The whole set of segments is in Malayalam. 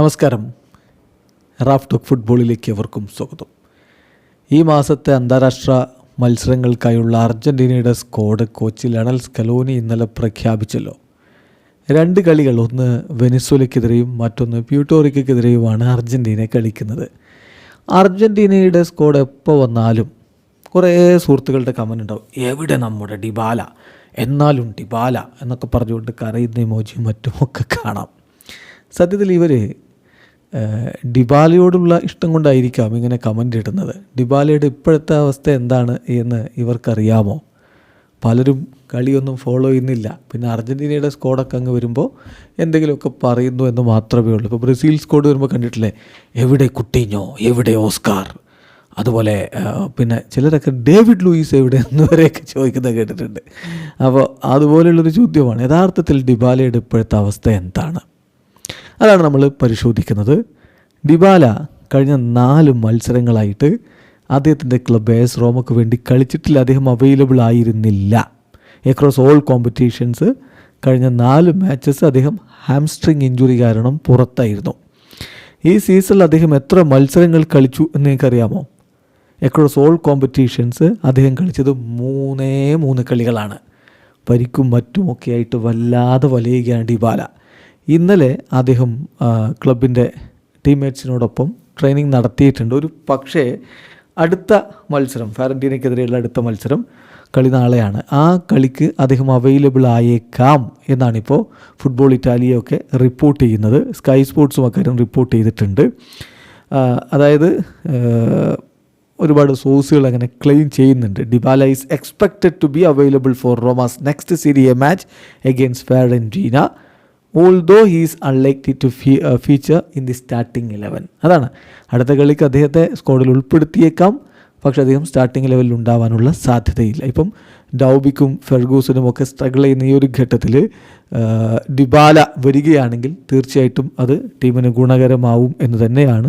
നമസ്കാരം. റാഫ് ടോക്ക് ഫുട്ബോളിലേക്ക് എവർക്കും സ്വാഗതം. ഈ മാസത്തെ അന്താരാഷ്ട്ര മത്സരങ്ങൾക്കായുള്ള അർജന്റീനയുടെ സ്കോഡ് കോച്ച് ലണൽ സ്കലോനി ഇന്നലെ പ്രഖ്യാപിച്ചല്ലോ. രണ്ട് കളികൾ ഒന്ന് വെനിസ്വലയ്ക്കെതിരെയും മറ്റൊന്ന് പ്യൂട്ടോറിക്കെതിരെയുമാണ് അർജന്റീന കളിക്കുന്നത്. അർജന്റീനയുടെ സ്കോഡ് എപ്പോൾ വന്നാലും കുറേ സുഹൃത്തുക്കളുടെ കമന്റ് ഉണ്ടാവും. എവിടെ നമ്മുടെ ഡിബാല? എന്നാലും ഡിബാല? എന്നൊക്കെ പറഞ്ഞുകൊണ്ട് കരയുന്ന ഇമോജിയും മറ്റുമൊക്കെ കാണാം. സത്യത്തിൽ ഇവർ ഡിബാലയോടുള്ള ഇഷ്ടം കൊണ്ടായിരിക്കാം ഇങ്ങനെ കമന്റ് ഇടുന്നത്. ഡിബാലയുടെ ഇപ്പോഴത്തെ അവസ്ഥ എന്താണ് എന്ന് ഇവർക്കറിയാമോ? പലരും കളിയൊന്നും ഫോളോ ചെയ്യുന്നില്ല. പിന്നെ അർജന്റീനയുടെ സ്കോഡൊക്കെ അങ്ങ് വരുമ്പോൾ എന്തെങ്കിലുമൊക്കെ പറയുന്നു എന്ന് മാത്രമേ ഉള്ളൂ. ഇപ്പോൾ ബ്രസീൽ സ്കോഡ് വരുമ്പോൾ കണ്ടിട്ടില്ലേ? എവിടെ കുട്ടിഞ്ഞോ? എവിടെ ഓസ്കാർ? അതുപോലെ പിന്നെ ചിലരൊക്കെ ഡേവിഡ് ലൂയിസ് എവിടെ എന്നിവരെയൊക്കെ ചോദിക്കുന്നത് കേട്ടിട്ടുണ്ട്. അപ്പോൾ അതുപോലെയുള്ളൊരു ചോദ്യമാണ്. യഥാർത്ഥത്തിൽ ഡിബാലയുടെ ഇപ്പോഴത്തെ അവസ്ഥ എന്താണ്? അതാണ് നമ്മൾ പരിശോധിക്കുന്നത്. ഡിബാല കഴിഞ്ഞ നാല് മത്സരങ്ങളായിട്ട് അദ്ദേഹത്തിന്റെ ക്ലബ് എസ് റോമക്ക് വേണ്ടി കളിച്ചിട്ടില്ല. അദ്ദേഹം അവൈലബിൾ ആയിരുന്നില്ല. എക്രോസ് ഓൾ കോമ്പറ്റീഷൻസ് കഴിഞ്ഞ നാല് മാച്ചസ് അദ്ദേഹം ഹാംസ്ട്രിങ് ഇഞ്ചുറി കാരണം പുറത്തായിരുന്നു. ഈ സീസണിൽ അദ്ദേഹം എത്ര മത്സരങ്ങൾ കളിച്ചു എന്ന് നിങ്ങൾക്കറിയാമോ? എക്രോസ് ഓൾ കോമ്പറ്റീഷൻസ് അദ്ദേഹം കളിച്ചത് മൂന്നേ മൂന്ന് കളികളാണ്. പരിക്കും മറ്റുമൊക്കെ ആയിട്ട് വല്ലാതെ വലയുകയാണ് ഡിബാല ഇന്നലെ അദ്ദേഹം ക്ലബിന്റെ ടീംമേറ്റ്സിനോടൊപ്പം ട്രെയിനിങ് നടത്തിയിട്ടുണ്ട്. ഒരു പക്ഷേ അടുത്ത മത്സരം ഫാരന്റീനയ്ക്കെതിരെയുള്ള അടുത്ത മത്സരം കളി നാളെയാണ്. ആ കളിക്ക് അദ്ദേഹം അവൈലബിൾ ആയേക്കാം എന്നാണിപ്പോൾ ഫുട്ബോൾ ഇറ്റാലിയൊക്കെ റിപ്പോർട്ട് ചെയ്യുന്നത്. സ്കൈ സ്പോർട്സും അക്കാര്യം റിപ്പോർട്ട് ചെയ്തിട്ടുണ്ട്. അതായത് ഒരുപാട് സോഴ്സുകൾ അങ്ങനെ ക്ലെയിം ചെയ്യുന്നുണ്ട്. Dybala is expected to be available for Roma's next Serie match against Fiorentina although he's unlikely to fee feature in the starting eleven അതാണ്. അടുത്ത കളിക്ക് അദ്ദേഹത്തെ സ്ക്വാഡിൽ ഉൾപ്പെടുത്തിയേക്കാം. പക്ഷേ അദ്ദേഹം സ്റ്റാർട്ടിംഗ് ലെവലിൽ ഉണ്ടാവാനുള്ള സാധ്യതയില്ല. ഇപ്പം ഡൗബിക്കും ഫെർഗൂസനും ഒക്കെ സ്ട്രഗിൾ ചെയ്യുന്ന ഈ ഒരു ഘട്ടത്തിൽ ഡിബാല വരികയാണെങ്കിൽ തീർച്ചയായിട്ടും അത് ടീമിന് ഗുണകരമാവും എന്ന് തന്നെയാണ്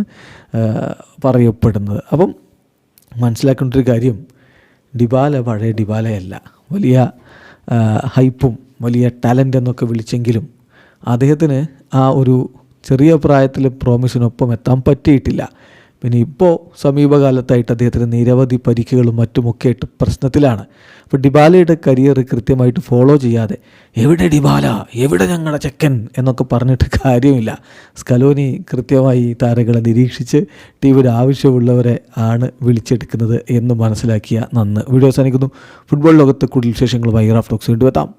ആ, പറയപ്പെടുന്നത്. അപ്പം മനസ്സിലാക്കേണ്ട ഒരു കാര്യം. ഡിബാല പഴയ ഡിബാലയല്ല. വലിയ ഹൈപ്പും വലിയ ടാലന്റ് എന്നൊക്കെ വിളിച്ചെങ്കിലും അദ്ദേഹത്തിന് ആ ഒരു ചെറിയ പ്രായത്തിൽ പ്രോമിസിനൊപ്പം എത്താൻ പറ്റിയിട്ടില്ല. പിന്നെ ഇപ്പോൾ സമീപകാലത്തായിട്ട് അദ്ദേഹത്തിന് നിരവധി പരിക്കുകളും മറ്റുമൊക്കെ ആയിട്ട് പ്രശ്നത്തിലാണ്. അപ്പോൾ ഡിബാലയുടെ കരിയർ കൃത്യമായിട്ട് ഫോളോ ചെയ്യാതെ എവിടെ ഡിബാല? എവിടെ ഞങ്ങളുടെ ചെക്കൻ? എന്നൊക്കെ പറഞ്ഞിട്ട് കാര്യമില്ല. സ്കലോനി കൃത്യമായി താരങ്ങളെ നിരീക്ഷിച്ച് ടീമിന് ആവശ്യമുള്ളവരെ ആണ് വിളിച്ചെടുക്കുന്നത് എന്ന് മനസ്സിലാക്കിയ നന്ന്. വീഡിയോ അവസാനിക്കുന്നു. ഫുട്ബോൾ ലോകത്ത് കൂടുതൽ വിശേഷങ്ങളുമായി റാഫ് ടോക്സ് വീണ്ടും എത്താം.